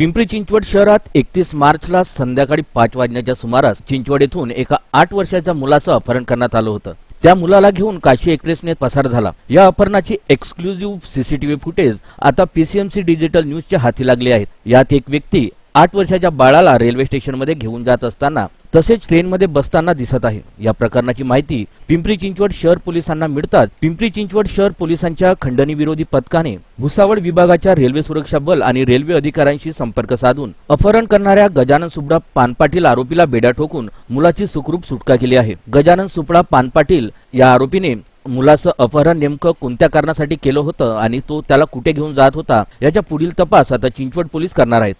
पिंपरी चिंचवड शहरात एकतीस मार्चला संध्याकाळी पाच वाजण्याच्या सुमारास चिंचवड येथून एका आठ वर्षाच्या मुलाचं अपहरण करण्यात आलं होतं. त्या मुलाला घेऊन काशी एक्सप्रेसने पसार झाला. या अपहरणाची एक्सक्लुझिव्ह सीसीटीव्ही फुटेज आता पीसीएमसी डिजिटल न्यूजच्या हाती लागले आहेत यात एक व्यक्ती आठ वर्षाच्या बाळाला रेल्वे स्टेशनमध्ये घेऊन जात असताना तसेच ट्रेनमध्ये बसताना दिसत आहे. या प्रकरणाची माहिती पिंपरी चिंचवड शहर पोलिसांना मिळतात पिंपरी चिंचवड शहर पोलिसांच्या खंडणी विरोधी पथकाने भुसावळ विभागाच्या रेल्वे सुरक्षा बल आणि रेल्वे अधिकाऱ्यांशी संपर्क साधून अपहरण करणाऱ्या गजानन सुबडा पानपाटील आरोपीला बेड्या ठोकून मुलाची सुखरूप सुटका केली आहे. गजानन सुपडा पानपाटील या आरोपीने मुलाचं अपहरण नेमकं कोणत्या कारणासाठी केलं होतं आणि तो त्याला कुठे घेऊन जात होता याच्या पुढील तपास आता चिंचवड पोलीस करणार आहेत.